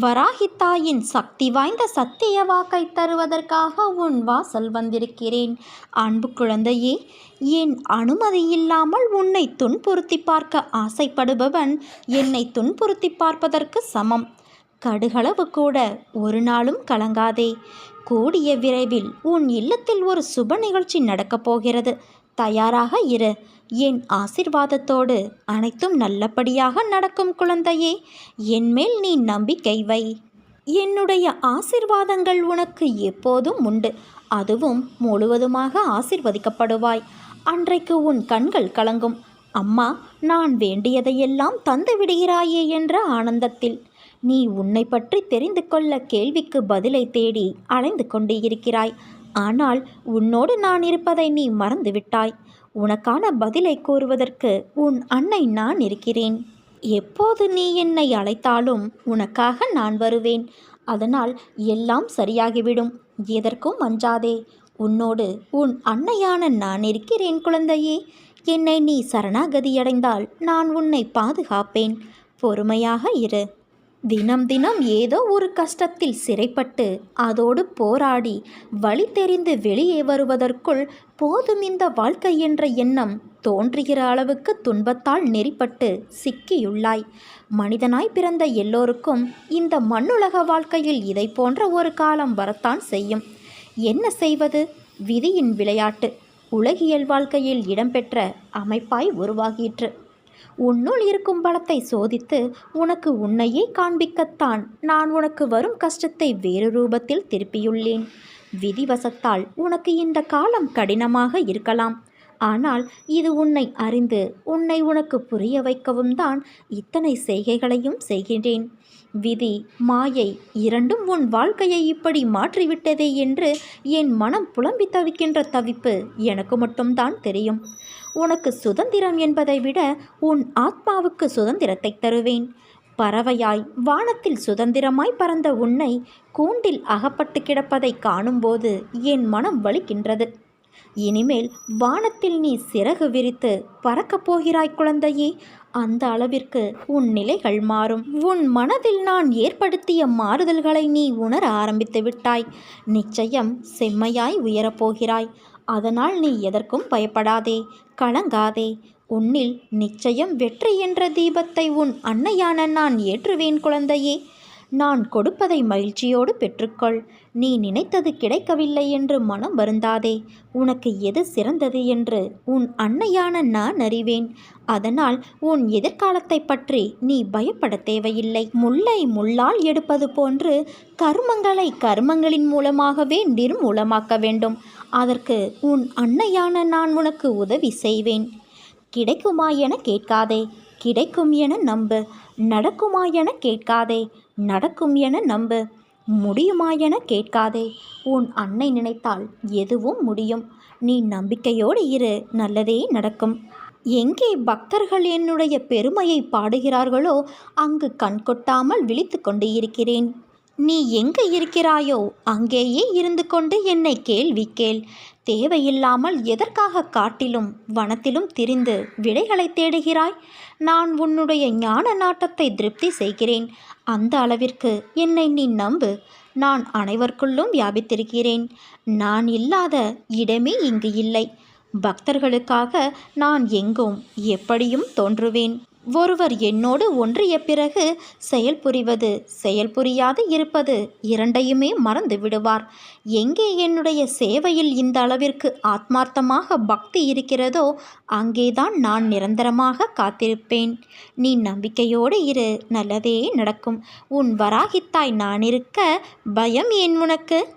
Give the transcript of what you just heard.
வராகித்தாயின் சக்தி வாய்ந்த சத்திய வாக்கை தருவதற்காக உன் வாசல் வந்திருக்கிறேன். அன்பு குழந்தையே என் அனுமதி இல்லாமல் உன்னை துன்புறுத்தி பார்க்க ஆசைப்படுபவன் என்னை துன்புறுத்தி பார்ப்பதற்கு சமம். கடுகளவு கூட ஒரு நாளும் கலங்காதே. கூடிய விரைவில் உன் இல்லத்தில் ஒரு சுப நிகழ்ச்சி நடக்கப் போகிறது. தயாராக இரு. என் ஆசிர்வாதத்தோடு அனைத்தும் நல்லபடியாக நடக்கும் குழந்தையே என்மேல் நீ நம்பிக்கை வை. என்னுடைய ஆசிர்வாதங்கள் உனக்கு எப்போதும் உண்டு. அதுவும் முழுவதுமாக ஆசிர்வதிக்கப்படுவாய். அன்றைக்கு உன் கண்கள் கலங்கும். அம்மா நான் வேண்டியதையெல்லாம் தந்து விடுகிறாயே என்ற ஆனந்தத்தில். நீ உன்னை பற்றி தெரிந்து கொள்ள கேள்விக்கு பதிலை தேடி அலைந்து கொண்டு இருக்கிறாய். ஆனால் உன்னோடு நான் இருப்பதை நீ மறந்துவிட்டாய். உனக்கான பதிலை கூறுவதற்கு உன் அன்னை நான் இருக்கிறேன். எப்போது நீ என்னை அழைத்தாலும் உனக்காக நான் வருவேன். அதனால் எல்லாம் சரியாகிவிடும். எதற்கும் அஞ்சாதே. உன்னோடு உன் அன்னையான நான் இருக்கிறேன் குழந்தையே. என்னை நீ சரணாகதியடைந்தால் நான் உன்னை பாதுகாப்பேன். பொறுமையாக இரு. தினம் தினம் ஏதோ ஒரு கஷ்டத்தில் சிறைப்பட்டு அதோடு போராடி வழி தெரிந்து வெளியே வருவதற்குள் போதும் இந்த வாழ்க்கை என்ற எண்ணம் தோன்றுகிற அளவுக்கு துன்பத்தால் நெறிப்பட்டு சிக்கியுள்ளாய். மனிதனாய் பிறந்த எல்லோருக்கும் இந்த மண்ணுலக வாழ்க்கையில் இதை போன்ற ஒரு காலம் வரத்தான் செய்யும். என்ன செய்வது? விதியின் விளையாட்டு. உலகியல் வாழ்க்கையில் இடம்பெற்ற அமைப்பாய் உருவாகிற்று. உன்னுள் இருக்கும் பலத்தை சோதித்து உனக்கு உன்னையே காண்பிக்கத்தான். நான் உனக்கு வரும் கஷ்டத்தை வேறு ரூபத்தில் திருப்பியுள்ளேன். விதிவசத்தால் உனக்கு இந்த காலம் கடினமாக இருக்கலாம். ஆனால் இது உன்னை அறிந்து உன்னை உனக்கு புரிய வைக்கவும் தான் இத்தனை செய்கைகளையும் செய்கின்றேன். விதி மாயை இரண்டும் உன் வாழ்க்கையை இப்படி மாற்றிவிட்டதே என்று என் மனம் புலம்பி தவிக்கின்ற தவிப்பு எனக்கு மட்டும்தான் தெரியும். உனக்கு சுதந்திரம் என்பதை விட உன் ஆத்மாவுக்கு சுதந்திரத்தை தருவேன். பறவையாய் வானத்தில் சுதந்திரமாய் பறந்த உன்னை கூண்டில் அகப்பட்டு கிடப்பதை காணும்போது என் மனம் வலிக்கின்றது. இனிமேல் வானத்தில் நீ சிறகு விரித்து பறக்கப் போகிறாய் குழந்தையே. அந்த அளவிற்கு உன் நிலைகள் மாறும். உன் மனதில் நான் ஏற்படுத்திய மாறுதல்களை நீ உணர ஆரம்பித்து விட்டாய். நிச்சயம் செம்மையாய் உயரப்போகிறாய் அதனால் நீ எதற்கும் பயப்படாதே கலங்காதே. உன்னில் நிச்சயம் வெற்றி என்ற தீபத்தை உன் அன்னையான நான் ஏற்றுவேன் குழந்தையே. நான் கொடுப்பதை மகிழ்ச்சியோடு பெற்றுக்கொள். நீ நினைத்தது கிடைக்கவில்லை என்று மனம் வருந்தாதே. உனக்கு எது சிறந்தது என்று உன் அன்னையான நான் அறிவேன். அதனால் உன் எதிர்காலத்தை பற்றி நீ பயப்பட தேவையில்லை. முல்லை முள்ளால் எடுப்பது போன்று கர்மங்களை கர்மங்களின் மூலமாகவே நிர்மூலமாக்க வேண்டும். அதற்கு உன் அன்னையான நான் உனக்கு உதவி செய்வேன். கிடைக்குமா என கேட்காதே. கிடைக்கும் என நம்பு. நடக்குமா என கேட்காதே. நடக்கும் என நம்பு. முடியுமா என கேட்காதே. உன் அன்னை நினைத்தால் எதுவும் முடியும். நீ நம்பிக்கையோடு இரு. நல்லதே நடக்கும். எங்கே பக்தர்கள் என்னுடைய பெருமையை பாடுகிறார்களோ அங்கு கண் கொட்டாமல் விழித்து கொண்டு இருக்கிறேன். நீ எங்கு இருக்கிறாயோ அங்கேயே இருந்து கொண்டு என்னை கேள்வி கேள். தேவையில்லாமல் எதற்காக காட்டிலும் வனத்திலும் திரிந்து விடைகளை தேடுகிறாய்? நான் உன்னுடைய ஞான நாட்டத்தை திருப்தி செய்கிறேன். அந்த அளவிற்கு என்னை நீ நம்பு. நான் அனைவருக்குள்ளும் வியாபித்திருக்கிறேன். நான் இல்லாத இடமே இங்கு இல்லை. பக்தர்களுக்காக நான் எங்கும் எப்படியும் தோன்றுவேன். ஒருவர் என்னோடு ஒன்றிய பிறகு செயல் புரிவது செயல் புரியாது இருப்பது இரண்டையுமே மறந்து விடுவார். எங்கே என்னுடைய சேவையில் இந்த அளவிற்கு ஆத்மார்த்தமாக பக்தி இருக்கிறதோ அங்கேதான் நான் நிரந்தரமாக காத்திருப்பேன். நீ நம்பிக்கையோடு இரு நல்லதே நடக்கும். உன் வராகித்தாய் நான் இருக்க பயம் ஏன் உனக்கு?